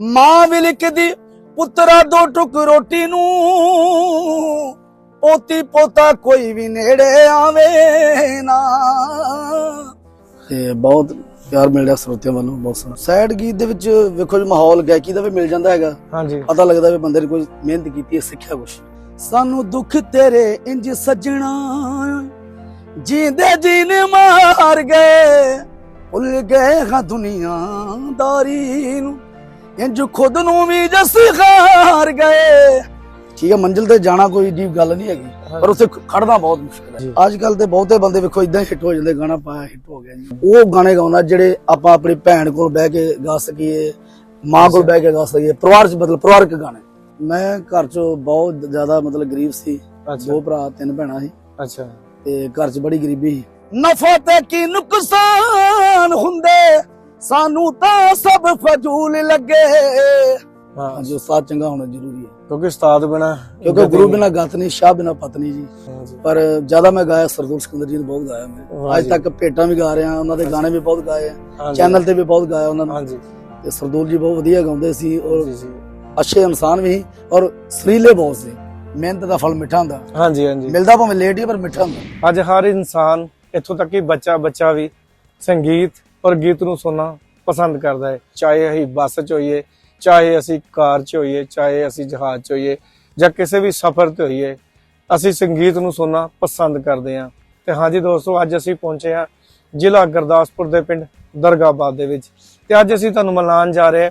ਮਾਂ ਵੀ ਲਿਖਦੀ ਪੁੱਤਰਾ ਦੋ ਟੁਕ ਰੋਟੀ ਨੂੰ। ਪੋਤੀ ਪੋਤਾ ਕੋਈ ਵੀ ਨੇੜੇ ਆਵੇ ਨਾ। ਤੇ ਬਹੁਤ ਪਿਆਰ ਮਿਲ ਰਿਹਾ ਸਰੋਤਿਆਂ ਵੱਲੋਂ ਬਹੁਤ ਸੋਹਣਾ। ਸੈਡ ਗੀਤ ਦੇ ਵਿੱਚ ਵੇਖੋ ਜੀ ਮਾਹੌਲ ਗਾਇਕੀ ਦਾ ਵੀ ਮਿਲ ਜਾਂਦਾ ਹੈਗਾ। ਹਾਂਜੀ। ਪਤਾ ਲੱਗਦਾ ਵੀ ਬੰਦੇ ਨੇ ਕੋਈ ਮਿਹਨਤ ਕੀਤੀ ਹੈ ਸਿੱਖਿਆ ਕੁਛ। ਸਾਨੂੰ ਦੁੱਖ ਤੇਰੇ ਇੰਜ ਸੱਜਣਾ ਜੀਂਦੇ ਜੀਨ ਮਾਰ ਗਏ। ਭੁੱਲ ਗਏ ਹਾਂ ਦੁਨੀਆਦਾਰੀ ਨੂੰ। ਇੰਜ ਖੁਦ ਨੂੰ ਵੀ ਜਸ ਹਾਰ ਗਏ। ਠੀਕ ਹੈ ਮੰਜ਼ਿਲ ਤੇ ਜਾਣਾ ਕੋਈ ਜੀ ਗੱਲ ਨਹੀਂ ਹੈਗੀ ਪਰ ਉੱਥੇ ਖੜਨਾ ਬਹੁਤ ਮੁਸ਼ਕਲ। ਹੈ। ਅੱਜ ਕੱਲ ਤੇ ਬਹੁਤੇ ਬੰਦੇ ਵੇਖੋ ਇਦਾਂ ਹਿੱਟ ਹੋ ਜਾਂਦੇ ਗਾਣਾ ਪਾਇਆ ਹਿੱਟ ਹੋ ਗਿਆ ਜੀ। ਉਹ ਗਾਣੇ ਗਾਉਣਾ ਜਿਹੜੇ ਆਪਾਂ ਆਪਣੀ ਭੈਣ ਕੋਲ ਬਹਿ ਕੇ ਗਾ ਸਕੀਏ ਮਾਂ ਕੋਲ ਬਹਿ ਕੇ ਗਾ ਸਕੀਏ ਪਰਿਵਾਰ ਚ ਮਤਲਬ ਪਰਿਵਾਰਕ ਗਾਣੇ। ਮੈਂ ਘਰ ਚ ਬਹੁਤ ਜ਼ਿਆਦਾ ਮਤਲਬ ਗਰੀਬ ਸੀ ਦੋ ਭਰਾ ਤਿੰਨ ਭੈਣਾਂ ਸੀ। ਅੱਛਾ। ਤੇ ਘਰ ਚ ਬੜੀ ਗਰੀਬੀ ਸੀ। ਨਫਾ ਤੇ ਕੀ ਨੁਕਸਾਨ ਹੁੰਦੇ? ਸਾਨੂੰ ਤਾਂ ਸਭ ਫਜ਼ੂਲ ਲੱਗੇ। ਹਾਂ। ਹਾਂਜੀ ਉਸਤਾਦ ਚੰਗਾ ਹੋਣਾ ਜ਼ਰੂਰੀ ਹੈ। ਕਿਉਂਕਿ ਉਸਤਾਦ ਬਿਨਾ ਕਿਉਂਕਿ ਗੁਰੂ ਬਿਨਾ ਗਤ ਨਹੀਂ ਸ਼ਾਹ ਬਿਨਾ ਪਤਨੀ ਜੀ। ਪਰ ਜ਼ਿਆਦਾ ਮੈਂ ਗਾਇਆ ਸਰਦੂਲ ਸਿਕੰਦਰ ਜੀ ਨੂੰ ਬਹੁਤ ਗਾਇਆ ਮੈਂ। ਅੱਜ ਜੀ। ਤੱਕ ਭੇਟਾਂ ਵੀ ਗਾ ਰਿਹਾ ਉਹਨਾਂ ਦੇ ਗਾਣੇ ਵੀ ਬਹੁਤ ਗਾਏ ਆ। ਚੈਨਲ ਤੇ ਵੀ ਬਹੁਤ ਗਾਇਆ ਉਹਨਾਂ ਨੇ। ਹਾਂਜੀ ਤੇ ਸਰਦੂਲ ਜੀ ਬਹੁਤ ਵਧੀਆ ਗਾਉਂਦੇ ਸੀ ਔਰ ਜੀ ਜੀ। ਅੱਛੇ ਇਨਸਾਨ ਵੀ ਸੀ ਔਰ ਸਰੀਲੇ ਬਹੁਤ ਸੀ। ਮਿਹਨਤ ਦਾ ਫਲ ਮਿੱਠਾ ਹੁੰਦਾ। ਹਾਂਜੀ ਹਾਂਜੀ ਮਿਲਦਾ ਭਾਵੇਂ ਲੇਟ ਹੀ ਪਰ ਮਿੱਠਾ ਹੁੰਦਾ। ਅੱਜ ਹਰ ਇਨਸਾਨ ਇੱਥੋਂ ਤੱਕ ਕਿ ਬੱਚਾ ਬੱਚਾ ਵੀ ਸੰਗੀਤ ਔਰ ਗੀਤ ਨੂੰ ਸੁਣਨਾ ਪਸੰਦ ਕਰਦਾ ਹੈ। ਚਾਹੇ ਅਸੀਂ ਬੱਸ 'ਚ ਹੋਈਏ, ਚਾਹੇ ਅਸੀਂ ਕਾਰ 'ਚ ਹੋਈਏ, ਚਾਹੇ ਅਸੀਂ ਜਹਾਜ਼ 'ਚ ਹੋਈਏ ਜਾਂ ਕਿਸੇ ਵੀ ਸਫ਼ਰ ਤੇ ਹੋਈਏ, ਅਸੀਂ ਸੰਗੀਤ ਨੂੰ ਸੁਣਨਾ ਪਸੰਦ ਕਰਦੇ ਹਾਂ। ਤੇ ਹਾਂਜੀ ਦੋਸਤੋ, ਅੱਜ ਅਸੀਂ ਪਹੁੰਚੇ ਹਾਂ ਜ਼ਿਲ੍ਹਾ ਗੁਰਦਾਸਪੁਰ ਦੇ ਪਿੰਡ ਦਰਗਾਬਾਦ ਦੇ ਵਿੱਚ। ਤੇ ਅੱਜ ਅਸੀਂ ਤੁਹਾਨੂੰ ਮਿਲਾਨ ਜਾ ਰਹੇ ਹਾਂ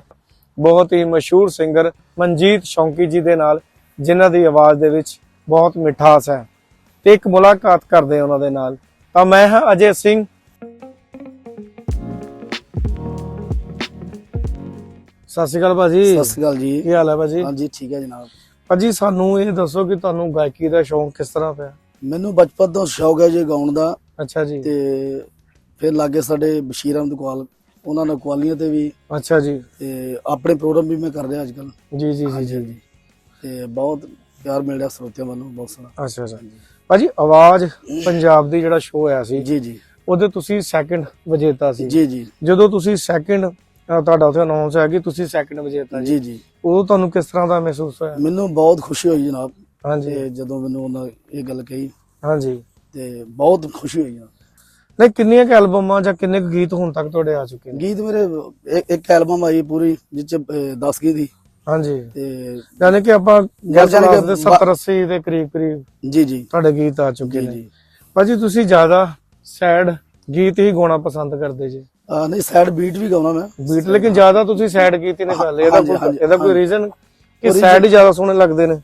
ਬਹੁਤ ਹੀ ਮਸ਼ਹੂਰ ਸਿੰਗਰ ਮਨਜੀਤ ਸ਼ੌਂਕੀ ਜੀ ਦੇ ਨਾਲ, ਜਿਨ੍ਹਾਂ ਦੀ ਆਵਾਜ਼ ਦੇ ਵਿੱਚ ਬਹੁਤ ਮਿਠਾਸ ਹੈ। ਤੇ ਇੱਕ ਮੁਲਾਕਾਤ ਕਰਦੇ ਹਾਂ ਉਹਨਾਂ ਦੇ ਨਾਲ। ਤਾਂ ਮੈਂ ਹਾਂ ਅਜੇ ਸਿੰਘ ਸਤਿ ਸ਼੍ਰੀ ਅਕਾਲ ਭਾਜੀ। ਸਤਿ ਸ਼੍ਰੀ ਅਕਾਲ ਜੀ। ਕੀ ਹਾਲ ਹੈ ਭਾਜੀ? ਹਾਂਜੀ ਠੀਕ ਹੈ ਜਨਾਬ। ਭਾਜੀ ਸਾਨੂੰ ਇਹ ਦੱਸੋ ਕਿ ਤੁਹਾਨੂੰ ਗਾਇਕੀ ਦਾ ਸ਼ੌਂਕ ਕਿਸ ਤਰ੍ਹਾਂ ਪਿਆ? ਮੈਨੂੰ ਬਚਪਨ ਤੋਂ ਸ਼ੌਕ ਹੈ ਜੀ ਗਾਉਣ ਦਾ। ਅੱਛਾ ਜੀ। ਤੇ ਫਿਰ ਲਾਗੇ ਸਾਡੇ ਬਸ਼ੀਰ ਅਹਿਮਦ ਕਵਾਲ ਉਹਨਾਂ ਨੇ ਕਵਾਲੀਆਂ ਤੇ ਵੀ। ਅੱਛਾ ਜੀ। ਤੇ ਆਪਣੇ ਪ੍ਰੋਗਰਾਮ ਵੀ ਮੈਂ ਕਰ ਰਿਹਾ ਅੱਜ ਕੱਲ ਜੀ ਜੀ ਜੀ। ਜੀ ਤੇ ਬਹੁਤ ਪਿਆਰ ਮਿਲ ਰਿਹਾ ਸਰੋਤਿਆਂ ਵੱਲੋਂ ਬਹੁਤ ਸੋਹਣਾ ਅੱਛਾ ਅੱਛਾ। ਭਾਜੀ ਆਵਾਜ਼ ਪੰਜਾਬ ਦੀ ਜਿਹੜਾ ਸ਼ੋਅ ਹੋਇਆ ਸੀ ਜੀ ਜੀ। ਉਹਦੇ ਤੁਸੀਂ ਸੈਕਿੰਡ ਵਿਜੇਤਾ ਸੀ। ਜੀ ਜੀ। ਜਦੋਂ ਤੁਸੀਂ ਸੈਕਿੰਡ ਤੁਹਾਡਾ ਉੱਥੇ ਅਨਾਉਂਸ ਹੈ ਕਿ ਤੁਸੀਂ ਸੈਕਿੰਡ ਵਿਜੇਤਾ ਜੀ। ਜੀ ਜੀ। ਉਦੋਂ ਤੁਹਾਨੂੰ ਕਿਸ ਤਰ੍ਹਾਂ ਦਾ ਮਹਿਸੂਸ ਹੋਇਆ? ਮੈਨੂੰ ਬਹੁਤ ਖੁਸ਼ੀ ਹੋਈ ਜਨਾਬ। ਹਾਂਜੀ। ਜਦੋਂ ਮੈਨੂੰ ਉਹਨਾਂ ਇਹ ਗੱਲ ਕਹੀ ਹਾਂਜੀ। ਤੇ ਬਹੁਤ ਖੁਸ਼ੀ ਹੋਈ ਆ ਨਹੀਂ ਕਿੰਨੀਆਂ ਕੁ ਐਲਬਮਾਂ ਜਾਂ ਕਿੰਨੇ ਕੁ ਗੀਤ ਹੁਣ ਤੱਕ ਤੁਹਾਡੇ ਆ ਚੁੱਕੇ ਨੇ? ਗੀਤ ਮੇਰੇ ਇੱਕ- ਇੱਕ ਐਲਬਮ ਆਈ ਪੂਰੀ ਜਿਸ ਚ 10 ਗੀਤ ਸੀ। ਹਾਂਜੀ। ਤੇ ਯਾਨੀ ਕਿ ਆਪਾਂ ਗੱਲ ਜਾਣੀ ਕਿ ਕਰਦੇ 70 80 ਦੇ ਕਰੀਬ ਕਰੀਬ ਜੀ ਜੀ। ਤੁਹਾਡੇ ਗੀਤ ਆ ਚੁੱਕੇ ਨੇ। ਜੀ। ਭਾਜੀ ਤੁਸੀਂ ਜ਼ਿਆਦਾ ਸੈਡ ਗੀਤ ਹੀ ਗਾਉਣਾ ਪਸੰਦ ਕਰਦੇ ਜੀ। ਆ ਨਹੀਂ ਸੈਡ ਬੀਟ ਵੀ ਗਾਉਣਾ ਮੈਂ। ਬੀਟ ਲੇਕਿਨ ਜ਼ਿਆਦਾ ਤੁਸੀਂ ਸੈਡ ਗੀਤ ਹੀ ਨਿਕਾਲੇ ਇਹਦਾ ਹਾਂਜੀ, ਕੋਈ ਹਾਂਜੀ, ਇਹਦਾ ਕੋਈ। ਰੀਜ਼ਨ ਕਿ ਹੀ ਜ਼ਿਆਦਾ ਸੋਹਣੇ ਲੱਗਦੇ ਨੇ?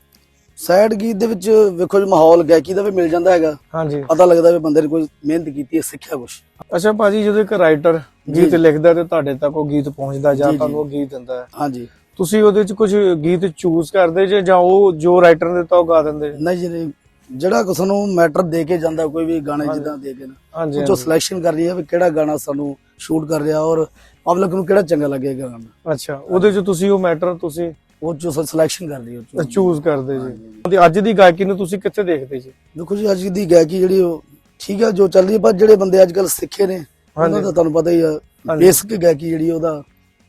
ਸੈਡ ਗੀਤ ਦੇ ਵਿੱਚ ਵੇਖੋ ਜੀ ਮਾਹੌਲ ਗਾਇਕੀ ਦਾ ਵੀ ਮਿਲ ਜਾਂਦਾ ਹੈਗਾ। ਹਾਂਜੀ। ਪਤਾ ਲੱਗਦਾ ਵੀ ਬੰਦੇ ਨੇ ਕੋਈ ਮਿਹਨਤ ਕੀਤੀ ਹੈ ਸਿੱਖਿਆ ਕੁਛ। ਅੱਛਾ ਭਾਜੀ ਜਦੋਂ ਇੱਕ ਰਾਈਟਰ ਗੀਤ ਲਿਖਦਾ ਤੇ ਤੁਹਾਡੇ ਤੱਕ ਉਹ ਗੀਤ ਪਹੁੰਚਦਾ ਜਾਂ ਜੀ, ਜੀ। ਤੁਹਾਨੂੰ ਉਹ ਗੀਤ ਦਿੰਦਾ ਹੈ। ਹਾਂਜੀ। ਤੁਸੀਂ ਉਹਦੇ ਵਿੱਚ ਕੁਝ ਗੀਤ ਚੂਜ਼ ਕਰਦੇ ਜੇ ਜਾਂ ਉਹ ਜੋ ਰਾਈਟਰ ਨੇ ਦਿੱਤਾ ਉਹ ਗਾ ਦਿੰਦੇ? ਨਹੀਂ ਜੀ ਨਹੀਂ। ਜਿਹੜਾ ਕੋ ਸਾਨੂੰ ਮੈਟਰ ਦੇ ਕੇ ਜਾਂਦਾ ਕੋਈ ਵੀ ਗਾਣੇ ਜਿੱਦਾਂ ਦੇ ਕੇ ਨਾ। ਹਾਂਜੀ ਉਹ ਚੋਂ ਸਿਲੈਕਸ਼ਨ ਕਰਨੀ ਹੈ ਵੀ ਕਿਹੜਾ ਗਾਣਾ ਸਾਨੂੰ ਸ਼ੂਟ ਕਰ ਰਿਹਾ ਔਰ ਪਬਲਿਕ ਨੂੰ ਕਿਹੜਾ ਚੰਗਾ ਲੱਗੇਗਾ? ਗਾਣਾ ਅੱਛਾ ਉਹਦੇ ਚ ਤੁਸੀਂ ਉਹ ਮੈਟਰ ਤੁਸੀਂ ਉਹ ਚੋਂ ਸਿਲੈਕਸ਼ਨ ਕਰਦੀ ਚੋਂ ਚੂਜ਼ ਕਰਦੇ ਜੀ। ਤੇ ਅੱਜ ਦੀ ਗਾਇਕੀ ਨੂੰ ਤੁਸੀਂ ਕਿੱਥੇ ਦੇਖਦੇ ਜੀ? ਦੇਖੋ ਜੀ ਅੱਜ ਦੀ ਗਾਇਕੀ ਜਿਹੜੀ ਉਹ ਠੀਕ ਹੈ ਜੋ ਚੱਲ ਰਹੀ ਹੈ ਪਰ ਜਿਹੜੇ ਬੰਦੇ ਅੱਜ ਕੱਲ ਸਿੱਖੇ ਨੇ ਉਹਨਾਂ ਦਾ ਤੁਹਾਨੂੰ ਪਤਾ ਹੀ ਆ। ਬੇਸਿਕ ਗਾਇਕੀ ਜਿਹੜੀ ਉਹਦਾ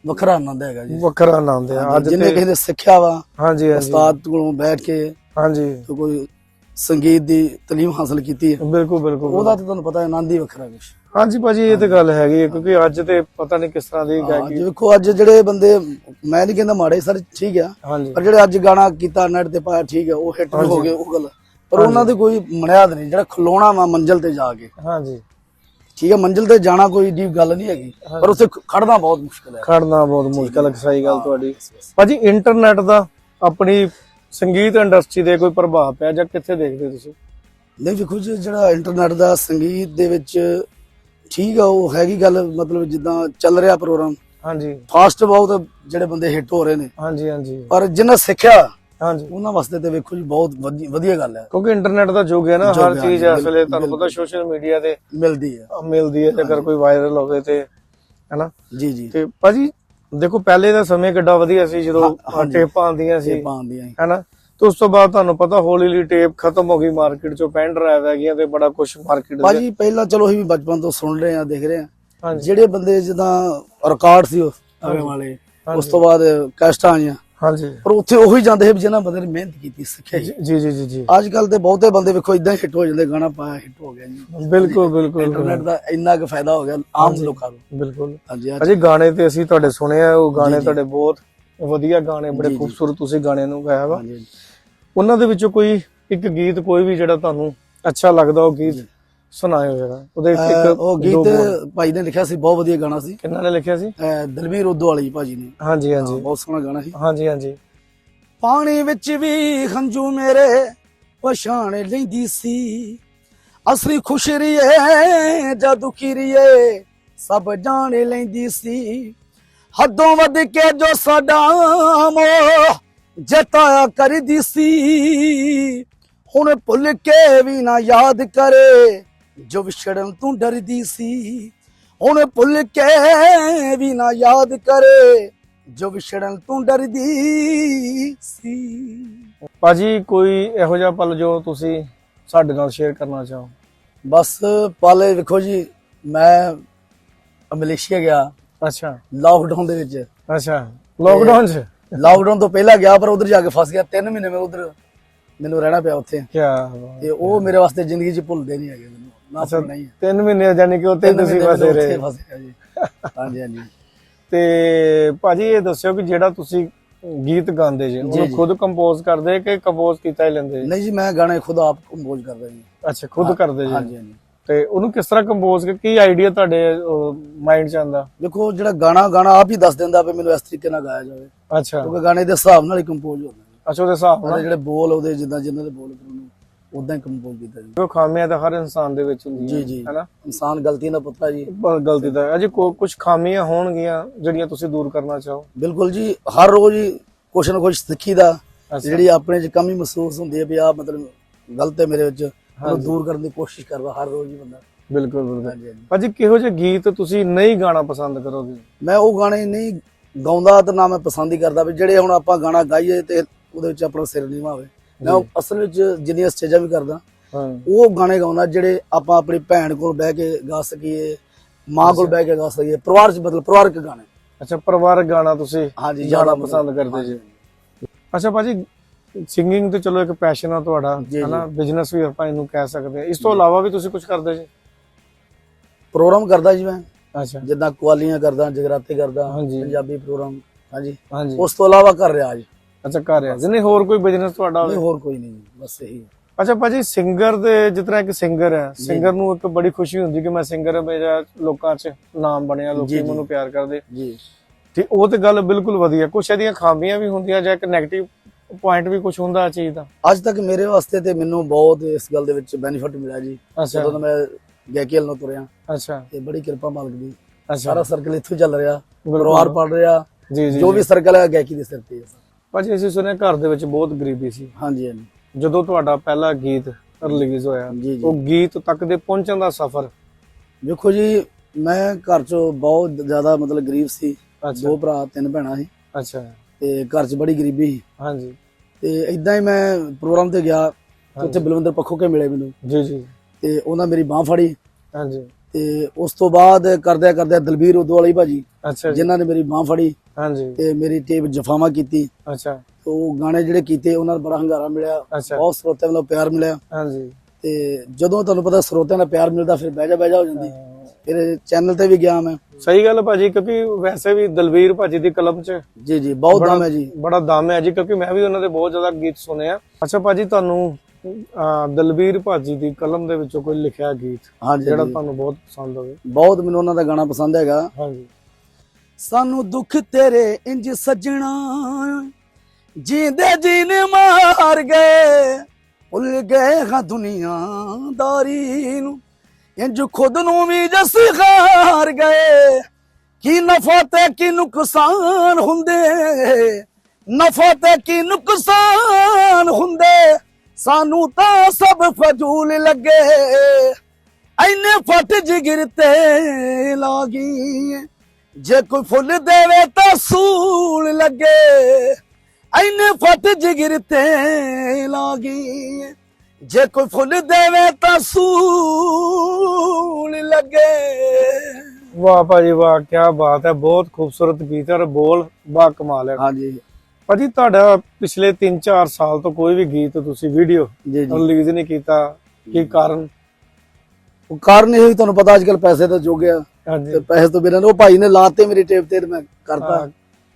ਵੱਖਰਾ ਆਨੰਦ ਹੈਗਾ ਜੀ। ਵੱਖਰਾ ਆਨੰਦ ਹੈ ਅੱਜ ਜਿਹਨੇ ਨੇ ਸਿੱਖਿਆ ਵਾ ਹਾਂਜੀ ਹਾਂਜੀ। ਉਸਤਾਦ ਕੋਲੋਂ ਬੈਠ ਕੇ ਹਾਂਜੀ। ਕੋਈ ਸੰਗੀਤ ਦੀ ਤਾਲੀਮ ਹਾਸਲ ਕੀਤੀ ਹੈ ਬਿਲਕੁਲ ਬਿਲਕੁਲ। ਉਹਦਾ ਤੇ ਤੁਹਾਨੂੰ ਪਤਾ ਹੈ ਆਨੰਦ ਹੀ ਵੱਖਰਾ ਕੁਛ। ਹਾਂਜੀ ਭਾਜੀ ਇਹ ਤੇ ਗੱਲ ਹੈਗੀ ਹੈ ਕਿਉਂਕਿ ਅੱਜ ਤੇ ਪਤਾ ਨਹੀਂ ਕਿਸ ਤਰ੍ਹਾਂ ਦੀ ਗਾਇਕੀ ਵੇਖੋ ਅੱਜ ਜਿਹੜੇ ਬੰਦੇ ਮੈਂ ਨਹੀਂ ਕਹਿੰਦਾ ਮਾੜੇ ਸਰ ਠੀਕ ਆ ਪਰ ਜਿਹੜੇ ਅੱਜ ਗਾਣਾ ਕੀਤਾ ਨੈਟ ਤੇ ਪਾਇਆ ਠੀਕ ਹੈ ਉਹ ਹਿੱਟ ਹੋ ਗਏ ਉਹ ਗੱਲ। ਪਰ ਉਹਨਾਂ ਦੀ ਕੋਈ ਮਨਿਆਦ ਨਹੀਂ ਜਿਹੜਾ ਖਲੋਣਾ ਵਾ ਮੰਜ਼ਲ ਤੇ ਜਾ ਕੇ। ਹਾਂਜੀ। ਠੀਕ ਹੈ ਮੰਜ਼ਿਲ ਤੇ ਜਾਣਾ ਕੋਈ ਜੀ ਗੱਲ ਨਹੀਂ ਹੈਗੀ ਪਰ ਉੱਥੇ ਖੜਨਾ ਬਹੁਤ ਮੁਸ਼ਕਲ ਹੈ। ਖੜਨਾ ਬਹੁਤ ਮੁਸ਼ਕਲ ਹੈ ਸਹੀ ਗੱਲ ਤੁਹਾਡੀ। ਭਾਜੀ ਇੰਟਰਨੈਟ ਦਾ ਆਪਣੀ ਸੰਗੀਤ ਇੰਡਸਟਰੀ ਦੇ ਕੋਈ ਪ੍ਰਭਾਵ ਪਿਆ ਜਾਂ ਕਿੱਥੇ ਦੇਖਦੇ ਤੁਸੀਂ? ਨਹੀਂ ਜਿਹੜਾ ਇੰਟਰਨੈਟ ਦਾ ਸੰਗੀਤ ਦੇ ਵਿੱਚ ਠੀਕ ਆ ਉਹ ਹੈਗੀ ਗੱਲ ਮਤਲਬ ਜਿੱਦਾਂ ਚੱਲ ਰਿਹਾ ਪ੍ਰੋਗਰਾਮ ਹਾਂਜੀ। ਫਾਸਟ ਬਹੁਤ ਜਿਹੜੇ ਬੰਦੇ ਹਿੱਟ ਹੋ ਰਹੇ ਨੇ। ਹਾਂਜੀ ਹਾਂਜੀ। ਪਰ ਜਿਨ੍ਹਾਂ ਸਿੱਖਿਆ ਹਾਂਜੀ। ਉਹਨਾਂ ਵਾਸਤੇ ਤੇ ਵੇਖੋ ਜੀ ਬਹੁਤ ਵਧੀ- ਵਧੀਆ ਗੱਲ ਹੈ। ਕਿਉਂਕਿ ਇੰਟਰਨੈਟ ਦਾ ਯੁੱਗ ਹੈ ਨਾ ਯੁੱਗ ਹਰ ਹੈ, ਚੀਜ਼ ਇਸ ਵੇਲੇ ਤੁਹਾਨੂੰ ਪਤਾ ਸੋਸ਼ਲ ਮੀਡੀਆ ਤੇ ਮਿਲਦੀ ਹੈ। ਮਿਲਦੀ ਹੈ ਤੇ ਅਗਰ ਕੋਈ ਵਾਇਰਲ ਹੋਵੇ ਤੇ ਹੈਨਾ ਜੀ ਜੀ। ਤੇ ਭਾਜੀ ਦੇਖੋ ਪਹਿਲੇ ਦਾ ਸਮੇਂ ਕਿੱਡਾ ਵਧੀਆ ਸੀ ਜਦੋਂ ਹਾਂਜੀ। ਟੇਪਾਂ ਆਉਂਦੀਆਂ ਸੀ। ਹੈਨਾ ਤੇ ਉਸ ਤੋਂ ਬਾਅਦ ਤੁਹਾਨੂੰ ਪਤਾ ਹੌਲੀ ਹੌਲੀ ਟੇਪ ਖਤਮ ਹੋ ਗਈ ਮਾਰਕੀਟ ਚੋਂ ਪੈਨ ਡਰਾਈਵ ਹੈਗੀਆਂ ਤੇ ਬੜਾ ਕੁਝ ਮਾਰਕੀਟ ਦੇ ਭਾਜੀ ਪਹਿਲਾਂ ਚਲੋ ਅਸੀਂ ਵੀ ਬਚਪਨ ਤੋਂ ਸੁਣ ਰਹੇ ਆ ਦੇਖ ਰਹੇ ਆ ਜਿਹੜੇ ਬੰਦੇ ਜਿੱਦਾਂ ਰਿਕਾਰਡ ਸੀ ਉਹ ਆਵੇ ਵਾਲੇ ਉਸ ਤੋਂ ਬਾਅਦ ਕੈਸਟਾਂ ਆਈਆਂ। ਹਾਂਜੀ। ਪਰ ਉੱਥੇ ਉਹੀ ਜਾਂਦੇ ਸੀ ਜਿਨ੍ਹਾਂ ਬੰਦੇ ਨੇ ਮਿਹਨਤ ਕੀਤੀ ਸਿੱਖਿਆ ਜੀ ਜੀ ਜੀ ਜੀ। ਅੱਜ ਕੱਲ ਤੇ ਬਹੁਤੇ ਬੰਦੇ ਵੇਖੋ ਇਦਾਂ ਹਿੱਟ ਹੋ ਜਾਂਦੇ ਗਾਣਾ ਪਾਇਆ ਹਿੱਟ ਹੋ ਗਿਆ ਜੀ। ਬਿਲਕੁਲ ਬਿਲਕੁਲ। ਇੰਟਰਨੈਟ ਦਾ ਇੰਨਾ ਕੁ ਫਾਇਦਾ ਹੋ ਗਿਆ ਆਮ ਲੋਕਾਂ ਨੂੰ। ਬਿਲਕੁਲ। ਹਾਂਜੀ ਅੱਜ ਗਾਣੇ ਤੇ ਅਸੀਂ ਤੁਹਾਡੇ ਸੁਣੇ ਆ ਉਹ ਗਾਣੇ। ਤੁਹਾਡੇ ਬਹੁਤ ਵਧੀਆ ਗਾਣੇ ਬੜੇ। ਖੂਬਸੂਰਤ ਤੁਸੀਂ ਗਾਣੇ ਨੂੰ ਗਾਇਆ ਵਾ। ਹਾਂਜੀ। ਉਹਨਾਂ ਦੇ ਵਿੱਚੋਂ ਕੋਈ ਇੱਕ ਗੀਤ ਕੋਈ ਵੀ ਜਿਹੜਾ ਤੁਹਾਨੂੰ ਅੱਛਾ ਲੱਗਦਾ ਉਹ ਗੀਤ ਸੁਣਾਇਓ ਜਰਾ। ਉਹਦੇ ਇੱਕ ਉਹ ਗੀਤ। ਭਾਈ ਨੇ ਲਿਖਿਆ ਸੀ ਬਹੁਤ ਵਧੀਆ ਗਾਣਾ ਸੀ। ਕਿੰਨਾ ਨੇ ਲਿਖਿਆ ਸੀ? ਦਲਵੀਰ ਉਦੋਂ ਵਾਲੀ ਭਾਜੀ ਨੇ। ਹਾਂਜੀ ਹਾਂਜੀ। ਬਹੁਤ ਸੋਹਣਾ ਗਾਣਾ ਸੀ। ਹਾਂਜੀ ਹਾਂਜੀ। ਪਾਣੀ ਵਿੱਚ ਵੀ ਹੰਝੂ ਮੇਰੇ ਪਛਾਣ ਲੈਂਦੀ ਸੀ। ਅਸਲੀ ਖੁਸ਼ ਰਹੀਏ ਜਾਂ ਦੁਖੀ ਰਹੀਏ ਸਭ ਜਾਣ ਲੈਂਦੀ ਸੀ। ਹੱਦੋਂ ਵੱਧ ਕੇ ਜੋ ਸਾਡਾ ਮੋਹ ਜਤਾਇਆ ਕਰਦੀ ਸੀ। ਹੁਣ ਭੁੱਲ ਕੇ ਵੀ ਨਾ ਯਾਦ ਕਰੇ ਜੋ ਵਿਛੜਨ ਤੂੰ ਡਰਦੀ ਸੀ। ਹੁਣ ਭੁੱਲ ਕੇ ਵੀ ਨਾ ਯਾਦ ਕਰੇ ਜੋ ਵਿਛੜਨ ਤੂੰ ਡਰਦੀ ਸੀ। ਭਾਜੀ ਕੋਈ ਇਹੋ ਜਿਹਾ ਪਲ ਜੋ ਤੁਸੀਂ ਸਾਡੇ ਨਾਲ ਸ਼ੇਅਰ ਕਰਨਾ ਚਾਹੋ? ਬਸ ਪਾਲੇ ਵੇਖੋ ਜੀ ਮੈਂ ਮਲੇਸ਼ੀਆ ਗਿਆ। ਅੱਛਾ। ਲਾਕਡਾਊਨ ਦੇ ਵਿੱਚ। ਅੱਛਾ। ਲੋਕਡਾਊਨ 'ਚ? ਲਾਕਡਾਊਨ ਤੋਂ ਪਹਿਲਾਂ ਗਿਆ ਪਰ ਉਧਰ ਜਾ ਕੇ ਫਸ ਗਿਆ। 3 ਮਹੀਨੇ ਮੈਂ ਉਧਰ ਮੈਨੂੰ ਰਹਿਣਾ ਪਿਆ ਉੱਥੇ। ਕੀ ਤੇ ਉਹ ਮੇਰੇ ਵਾਸਤੇ ਜ਼ਿੰਦਗੀ 'ਚ ਭੁੱਲਦੇ ਨਹੀਂ ਹੈਗੇ ਮੈਨੂੰ। ਨਾ ਹੈ ਤਿੰਨ ਮਹੀਨੇ ਜਾਨੀ ਕਿ ਉੱਥੇ ਤੁਸੀਂ ਫਸੇ ਰਹੇ। ਹਾਂਜੀ ਹਾਂਜੀ। ਤੇ ਭਾਜੀ ਇਹ ਦੱਸਿਓ ਕਿ ਜਿਹੜਾ ਤੁਸੀਂ ਗੀਤ ਗਾਉਂਦੇ ਜੀ ਉਹਨੂੰ ਜੀ। ਖੁਦ ਕੰਪੋਜ਼ ਕਰਦੇ ਕਿ ਕੰਪੋਜ਼ ਕੀਤਾ ਹੀ ਲੈਂਦੇ ਨਹੀਂ ਜੀ ਮੈਂ ਗਾਣੇ ਖੁਦ ਆਪ ਕੰਪੋਜ਼ ਕਰਦਾ ਜੀ। ਅੱਛਾ ਖੁਦ ਕਰਦੇ ਜੀ? ਹਾਂਜੀ ਹਾਂਜੀ। ਤੇ ਉਹਨੂੰ ਕਿਸ ਤਰ੍ਹਾਂ ਕੰਪੋਜ਼ ਕੀ ਆਈਡੀਆ ਤੁਹਾਡੇ ਮਾਈਂਡ 'ਚ ਆਂਦਾ ਦੇਖੋ ਜਿਹੜਾ ਗਾਣਾ ਗਾਣਾ ਆਪ ਹੀ ਦੱਸ ਦਿੰਦਾ ਵੀ ਮੈਨੂੰ ਇਸ ਤਰੀਕੇ ਨਾਲ ਗਾਇਆ ਜਾਵੇ। ਅੱਛਾ। ਕਿਉਂਕਿ ਗਾਣੇ ਦੇ ਹਿਸਾਬ ਨਾਲ ਹੀ ਕੰਪੋਜ਼ ਹੁੰਦਾ ਅੱਛਾ ਉਹਦੇ ਹਿਸਾਬ ਨਾਲ? ਜਿਹੜੇ ਬੋਲ ਉਹਦੇ ਜਿੱਦਾਂ ਜਿੰਨਾਂ ਦੇ ਬੋਲ ਉਹਨੂੰ ਉਦਾਂ ਹੀ ਕੰਪੋਜ਼ ਕੀਤਾ ਜੀ ਉਹ ਖਾਮੀਆਂ ਤਾਂ ਹਰ ਇਨਸਾਨ ਦੇ ਵਿੱਚ ਹੁੰਦੀਆਂ ਜੀ ਜੀ। ਹੈਨਾ ਇਨਸਾਨ ਗਲਤੀਆਂ ਦਾ ਪੁੱਤਰਾ ਜੀ। ਗਲਤੀ ਦਾ ਅਜੇ ਕੁਝ ਖਾਮੀਆਂ ਹੋਣਗੀਆਂ ਜਿਹੜੀਆਂ ਤੁਸੀਂ ਦੂਰ ਕਰਨਾ ਚਾਹੋ? ਬਿਲਕੁਲ ਜੀ ਹਰ ਰੋਜ਼ ਹੀ ਕੁਛ ਨਾ ਕੁਛ ਸਿੱਖੀ ਦਾ ਜਿਹੜੀ ਆਪਣੇ ਚ ਕਮੀ ਮਹਿਸੂਸ ਹੁੰਦੀ ਹੈ ਵੀ ਆ ਮਤਲਬ ਗਲਤ ਹੈ ਮੇਰੇ ਵਿੱਚ। ਉਹਨੂੰ ਦੂਰ ਕਰਨ ਦੀ ਕੋਸ਼ਿਸ਼ ਕਰਦਾ ਹਰ ਰੋਜ਼ ਹੀ ਬੰਦਾ। ਬਿਲਕੁਲ ਬਿਲਕੁਲ। ਭਾਜੀ ਕਿਹੋ ਜਿਹੇ ਗੀਤ ਤੁਸੀਂ ਨਹੀਂ ਗਾਣਾ ਪਸੰਦ ਕਰੋਗੇ? ਮੈਂ ਉਹ ਗਾਣੇ ਨਹੀਂ ਗਾਉਂਦਾ ਤੇ ਨਾ ਮੈਂ ਪਸੰਦ ਹੀ ਕਰਦਾ ਵੀ ਜਿਹੜੇ ਹੁਣ ਆਪਾਂ ਗਾਣਾ ਗਾਈਏ ਤੇ ਉਹਦੇ ਵਿੱਚ ਆਪਣਾ ਸਿਰ ਨੀਵਾ ਹੋਵੇ ਮੈਂ ਅਸਲ ਵਿੱਚ ਜਿੰਨੀਆਂ ਸਟੇਜਾਂ ਵੀ ਕਰਦਾ ਉਹ ਗਾਣੇ ਗਾਉਂਦਾ ਜਿਹੜੇ ਆਪਾਂ ਆਪਣੀ ਭੈਣ ਕੋਲ ਬਹਿ ਕੇ ਗਾ ਸਕੀਏ ਮਾਂ ਕੋਲ ਬਹਿ ਕੇ ਗਾ ਸਕੀਏ ਪਰਿਵਾਰ ਚ ਮਤਲਬ ਪਰਿਵਾਰਕ ਗਾਣੇ। ਅੱਛਾ ਪਰਿਵਾਰਕ ਗਾਣਾ ਤੁਸੀਂ ਹਾਂਜੀ ਜ਼ਿਆਦਾ ਪਸੰਦ ਕਰਦੇ ਜੀ। ਅੱਛਾ ਭਾਜੀ ਸਿੰਗਿੰਗ ਤੇ ਚਲੋ ਇੱਕ ਪੈਸ਼ਨ ਆ ਤੁਹਾਡਾ। ਹਨਾ? ਬਿਜ਼ਨਸ ਵੀ ਆਪਾਂ ਇਹਨੂੰ ਕਹਿ ਸਕਦੇ ਹਾਂ। ਇਸ ਤੋਂ ਇਲਾਵਾ ਵੀ ਤੁਸੀਂ ਕੁਝ ਕਰਦੇ ਜੀ? ਪ੍ਰੋਗਰਾਮ ਕਰਦਾ ਜੀ ਮੈਂ। ਅੱਛਾ। ਜਿੱਦਾਂ ਕੁਆਲੀਆਂ ਕਰਦਾ ਜਗਰਾਤੇ ਕਰਦਾ। ਪੰਜਾਬੀ ਪ੍ਰੋਗਰਾਮ ਹਾਂਜੀ। ਹਾਂਜੀ। ਉਸ ਤੋਂ ਇਲਾਵਾ ਕਰ ਰਿਹਾ ਜੀ। ਅੱਛਾ ਕਰ ਰਿਹਾ। ਜੀ ਨਹੀਂ ਹੋਰ ਕੋਈ ਬਿਜ਼ਨਸ ਤੁਹਾਡਾ ਹੋਵੇ? ਹੋਰ ਕੋਈ ਨਹੀਂ ਬਸ ਇਹੀ ਅੱਛਾ ਭਾਜੀ ਸਿੰਗਰ ਦੇ ਜਿਤਨਾ ਇੱਕ ਸਿੰਗਰ ਹੈ ਸਿੰਗਰ ਨੂੰ ਇੱਕ ਬੜੀ ਖੁਸ਼ੀ ਹੁੰਦੀ ਕਿ ਮੈਂ ਸਿੰਗਰ ਮੇਰਾ ਲੋਕਾਂ 'ਚ ਨਾਮ ਬਣਿਆ ਲੋਕੀ। ਮੈਨੂੰ ਪਿਆਰ ਕਰਦੇ। ਜੀ। ਠੀਕ ਉਹ ਤੇ ਗੱਲ ਬਿਲਕੁਲ ਵਧੀਆ। ਕੁਛ ਇਹਦੀਆਂ ਖਾਮੀਆਂ ਵੀ ਹੁੰਦੀਆਂ ਜਾਂ ਇੱਕ 네ਗੇਟਿਵ ਪੁਆਇੰਟ ਵੀ ਕੁਝ ਹੁੰਦਾ ਚੀਜ਼ ਦਾ। ਅੱਜ ਤੱਕ ਮੇਰੇ ਵਾਸਤੇ ਤੇ ਮੈਨੂੰ ਬਹੁਤ ਇਸ ਗੱਲ ਦੇ ਵਿੱਚ ਬੈਨੀਫਿਟ ਮਿਲਿਆ ਜੀ। ਅੱਛਾ। ਜਦੋਂ ਮੈਂ ਗੈਕੀਲ ਨੂੰ ਤੁਰਿਆ ਅੱਛਾ। ਤੇ ਬੜੀ ਕਿਰਪਾ ਮਾਲਕ ਦੀ। ਸਾਰਾ ਸਰਕਲ ਇੱਥੋਂ ਚੱਲ ਰਿਹਾ। ਪਰਿਵਾਰ ਪੜ ਰਿਹਾ ਜੀ ਜੀ ਜੋ ਵੀ ਸਰਕਲ ਹੈ ਗੈਕੀ ਦੇ ਸਿਰ ਤੇ ਹੈ ਭਾਜੀ ਅਸੀਂ ਸੁਣਿਆ ਘਰ ਦੇ ਵਿੱਚ ਬਹੁਤ ਗਰੀਬੀ ਸੀ। ਹਾਂਜੀ ਹਾਂਜੀ। ਜਦੋਂ ਤੁਹਾਡਾ ਪਹਿਲਾ ਗੀਤ ਰਿਲੀਜ਼ ਹੋਇਆ ਉਹ ਗੀਤ ਤੱਕ ਦੇ ਪਹੁੰਚਣ ਦਾ ਸਫ਼ਰ? ਦੇਖੋ ਜੀ ਮੈਂ ਘਰ ਚੋਂ ਬਹੁਤ ਜ਼ਿਆਦਾ ਮਤਲਬ ਗਰੀਬ ਸੀ। ਦੋ ਭਰਾ ਤਿੰਨ ਭੈਣਾਂ ਸੀ। ਅੱਛਾ। ਤੇ ਘਰ 'ਚ ਬੜੀ ਗਰੀਬੀ ਸੀ। ਹਾਂਜੀ। ਤੇ ਇਦਾਂ ਹੀ ਮੈਂ ਪ੍ਰੋਗਰਾਮ ਤੇ ਗਿਆ ਉੱਥੇ ਬਲਵਿੰਦਰ ਪੱਖੋ ਕੇ ਮਿਲੇ ਮੈਨੂੰ। ਜੀ ਜੀ। ਤੇ ਉਹਨਾਂ ਮੇਰੀ ਬਾਹ ਫੜੀ। ਹਾਂਜੀ। ਤੇ ਉਸ ਤੋਂ ਬਾਅਦ ਕਰਦਿਆਂ ਕਰਦਿਆਂ ਦਲਬੀਰ ਉਦੋਂ ਵਾਲੀ ਭਾਜੀ ਜਿਨ੍ਹਾਂ ਨੇ ਮੇਰੀ ਬਾਹ ਫੜੀ ਹਾਂਜੀ। ਤੇ ਮੇਰੀ ਟੇਪ ਜਫਾਵਾ ਕੀਤੀ। ਅੱਛਾ। ਉਹ ਗਾਣੇ ਜਿਹੜੇ ਕੀਤੇ ਉਹਨਾਂ ਦਾ ਬੜਾ ਹੰਗਾਰਾ ਮਿਲਿਆ। ਬਹੁਤ ਸਰੋਤਿਆਂ ਵੱਲੋਂ ਪਿਆਰ ਮਿਲਿਆ। ਹਾਂਜੀ। ਤੇ ਜਦੋਂ ਤੁਹਾਨੂੰ ਪਤਾ ਸਰੋਤਿਆਂ ਦਾ ਪਿਆਰ ਮਿਲਦਾ ਫਿਰ ਬਹਿ ਜਾ ਬਹਿ ਜਾ ਹੋ ਜਾਂਦੀ। ਫਿਰ ਚੈਨਲ ਤੇ ਵੀ ਗਿਆ ਮੈਂ। ਸਹੀ ਗੱਲ ਭਾਜੀ ਕਿਉਂਕਿ ਵੈਸੇ ਵੀ ਦਲਵੀਰ ਭਾਜੀ ਦੀ ਕਲਮ 'ਚ ਜੀ ਜੀ ਬਹੁਤ ਦਮ ਹੈ ਜੀ। ਬੜਾ ਦਮ ਹੈ ਜੀ ਕਿਉਂਕਿ ਮੈਂ ਵੀ ਉਹਨਾਂ ਦੇ ਬਹੁਤ ਜ਼ਿਆਦਾ ਗੀਤ ਸੁਣੇ ਆ। ਅੱਛਾ ਭਾਜੀ ਤੁਹਾਨੂੰ ਦਲਵੀਰ ਭਾਜੀ ਦੀ ਕਲਮ ਦੇ ਵਿੱਚੋਂ ਕੋਈ ਲਿਖਿਆ ਗੀਤ ਜਿਹੜਾ। ਤੁਹਾਨੂੰ ਬਹੁਤ ਪਸੰਦ ਹੋਵੇ? ਬਹੁਤ ਮੈਨੂੰ ਉਹਨਾਂ ਦਾ ਗਾਣਾ ਪਸੰਦ ਹੈਗਾ। ਹਾਂਜੀ। ਸਾਨੂੰ ਦੁੱਖ ਤੇਰੇ ਇੰਜ ਸਜਣਾ ਜੀਂਦੇ ਜੀਨ ਮਾਰ ਗਏ ਭੁੱਲ ਗਏ ਹਾਂ ਦੁਨੀਆਦਾਰੀ ਨੂੰ। ਇੰਜ ਖੁਦ ਨੂੰ ਵੀ ਜਸ ਹਾਰ ਗਏ। ਕੀ ਨਫਾ ਤੇ ਕੀ ਨੁਕਸਾਨ ਹੁੰਦੇ? ਨਫਾ ਤੇ ਕੀ ਨੁਕਸਾਨ ਹੁੰਦੇ? ਸਾਨੂੰ ਤਾਂ ਸਭ ਫਜ਼ੂਲ ਲੱਗੇ। ਐਨੇ ਫਟ ਜਿਗਰ ਤੇ ਲਾਗੀ ਜੇ ਕੋਈ ਫੁੱਲ ਦੇਵੇ ਤਾਂ ਸੂਲ ਲੱਗੇ। ਐਨੇ ਫਟ ਜਿਗਰ ਤੇ ਲਾਗੀ ਜੇ ਕੋਈ ਫੁੱਲ ਦੇਵੇ ਤਾਂ ਸੂਲ ਲੱਗੇ। ਵਾਹ ਭਾਜੀ ਵਾਹ ਕੀ ਬਾਤ ਹੈ ਬਹੁਤ ਖੂਬਸੂਰਤ ਗੀਤ ਹੈ ਔਰ ਬੋਲ ਬਾ ਕਮਾਲ ਹੈ। ਹਾਂਜੀ। ਭਾਜੀ ਤੁਹਾਡਾ ਪਿਛਲੇ 3-4 ਸਾਲ ਤੋਂ ਕੋਈ ਵੀ ਗੀਤ ਤੁਸੀਂ ਵੀਡੀਓ ਜੀ ਜੀ। ਰਿਲੀਜ਼ ਨਹੀਂ ਕੀਤਾ ਕੀ ਕਾਰਨ? ਉਹ ਕਾਰਨ ਇਹ ਵੀ ਤੁਹਾਨੂੰ ਪਤਾ ਅੱਜ ਕੱਲ ਪੈਸੇ ਦਾ ਜੁਗ ਆ। ਹਾਂਜੀ। ਤੇ ਪੈਸੇ ਤੋਂ ਬਿਨਾਂ ਉਹ ਭਾਈ ਨੇ ਲਾਤੇ ਮੇਰੀ ਟੇਪ ਤੇ ਤੇ ਮੈਂ ਕਰਤਾ।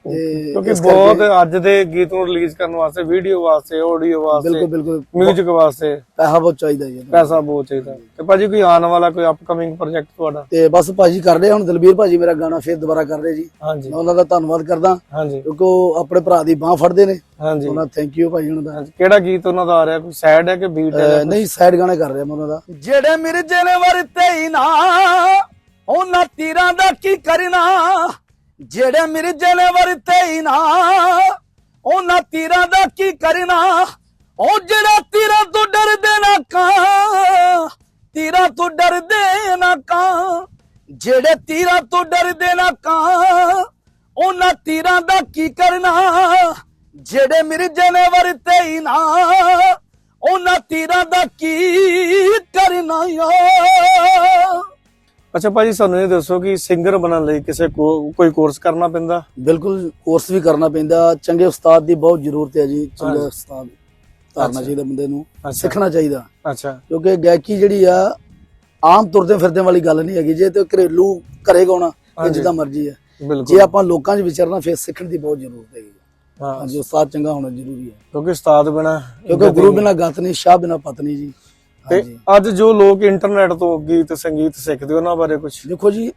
ਕਿਉਂਕਿ ਬਹੁਤ ਅੱਜ ਦੇ ਗੀਤ ਨੂੰ ਰਿਲੀਜ਼ ਕਰਨ ਵਾਸਤੇ ਵੀਡੀਓ ਵਾਸਤੇ ਆਡੀਓ ਵਾਸਤੇ ਬਿਲਕੁਲ 뮤직 ਵਾਸਤੇ ਪੈਸਾ ਬਹੁਤ ਚਾਹੀਦਾ ਜੀ ਪੈਸਾ ਬਹੁਤ ਚਾਹੀਦਾ। ਤੇ ਭਾਜੀ ਕੋਈ ਆਉਣ ਵਾਲਾ ਕੋਈ ਅਪਕਮਿੰਗ ਪ੍ਰੋਜੈਕਟ ਤੁਹਾਡਾ? ਤੇ ਬਸ ਭਾਜੀ ਕਰ ਰਹੇ ਹੁਣ ਦਲਬੀਰ ਭਾਜੀ ਮੇਰਾ ਗਾਣਾ ਫੇਰ ਦੁਬਾਰਾ ਕਰ ਰਹੇ ਜੀ। ਹਾਂਜੀ। ਮੈਂ ਉਹਨਾਂ ਦਾ ਧੰਨਵਾਦ ਕਰਦਾ। ਹਾਂਜੀ। ਕਿਉਂਕਿ ਉਹ ਆਪਣੇ ਭਰਾ ਦੀ ਬਾਹ ਫੜਦੇ ਨੇ। ਹਾਂਜੀ। ਉਹਨਾਂ ਥੈਂਕ ਯੂ ਭਾਈ ਉਹਨਾਂ ਦਾ। ਕਿਹੜਾ ਗੀਤ ਉਹਨਾਂ ਦਾ ਆ ਰਿਹਾ? ਕੋਈ ਸੈਡ ਹੈ ਕਿ ਬੀਟ ਹੈ ਨਹੀਂ ਸਾਈਡ ਗਾਣੇ ਕਰ ਰਿਹਾ ਮੈਂ ਉਹਨਾਂ ਦਾ। ਜਿਹੜੇ ਮਿਰਜੇ ਨੇ ਵਰਤੇ ਹੀ ਨਾ ਉਹਨਾਂ ਤੀਰਾਂ ਦਾ ਕੀ ਕਰਨਾ? ਜਿਹੜੇ ਮਿਰਜੇ ਨੇ ਵਰਤੇ ਹੀ ਨਾ, ਉਹਨਾਂ ਤੀਰਾਂ ਦਾ ਕੀ ਕਰਨਾ? ਉਹ ਜਿਹੜਾ ਤੀਰਾਂ ਤੋਂ ਡਰਦੇ ਨਾ ਕਾਂ, ਤੀਰਾਂ ਤੋਂ ਡਰਦੇ ਨਾ ਕਾਂ, ਜਿਹੜੇ ਤੀਰਾਂ ਤੋਂ ਡਰਦੇ ਨਾ ਕਾਂ, ਉਹਨਾਂ ਤੀਰਾਂ ਦਾ ਕੀ ਕਰਨਾ? ਜਿਹੜੇ ਮਿਰਜੇ ਨੇ ਵਰਤੇ ਹੀ ਨਾ, ਉਹਨਾਂ ਤੀਰਾਂ ਦਾ ਕੀ ਕਰਨਾ ਯਾ ਅੱਛਾ ਭਾਜੀ ਸਾਨੂੰ ਇਹ ਦੱਸੋ ਕਿ ਸਿੰਗਰ ਬਣਨ ਲਈ ਕਿਸੇ ਕੋਈ ਕੋਰਸ ਕਰਨਾ ਪੈਂਦਾ? ਬਿਲਕੁਲ ਕੋਰਸ ਵੀ ਕਰਨਾ ਪੈਂਦਾ। ਚੰਗੇ ਉਸਤਾਦ ਦੀ ਬਹੁਤ ਜ਼ਰੂਰਤ ਹੈ ਜੀ ਚੰਗਾ। ਉਸਤਾਦ ਧਾਰਨਾ ਚਾਹੀਦਾ ਬੰਦੇ ਨੂੰ ਸਿੱਖਣਾ ਚਾਹੀਦਾ। ਅੱਛਾ। ਕਿਉਂਕਿ ਗਾਇਕੀ ਜਿਹੜੀ ਆ ਆਮ ਤੁਰਦੇ ਫਿਰਦੇ ਵਾਲੀ ਗੱਲ ਨਹੀਂ ਹੈਗੀ। ਜੇ ਤੇ ਘਰੇਲੂ ਘਰੇ ਗਾਉਣਾ ਤੇ। ਜਿੱਦਾਂ ਮਰਜ਼ੀ ਹੈ। ਜੇ ਆਪਾਂ ਲੋਕਾਂ 'ਚ ਵਿਚਰਨਾ ਫਿਰ ਸਿੱਖਣ ਦੀ ਬਹੁਤ ਜ਼ਰੂਰਤ ਹੈਗੀ ਹਾਂ। ਹਾਂਜੀ ਉਸਤਾਦ ਚੰਗਾ ਹੋਣਾ ਜ਼ਰੂਰੀ ਹੈ। ਕਿਉਂਕਿ ਉਸਤਾਦ ਬਿਨਾ ਕਿਉਂਕਿ ਗੁਰੂ ਬਿਨਾ ਗਤ ਨਹੀਂ ਸ਼ਾਹ ਬਿਨਾ ਪਤਨੀ ਜੀ। ਤੇ ਹਾਂਜੀ। ਅੱਜ ਜੋ ਲੋਕ ਇੰਟਰਨੈਟ ਤੋਂ ਗੀਤ ਸੰਗੀਤ ਸਿੱਖਦੇ ਉਹਨਾਂ ਬਾਰੇ ਕੁਝ ਦੇਖੋ ਜੀ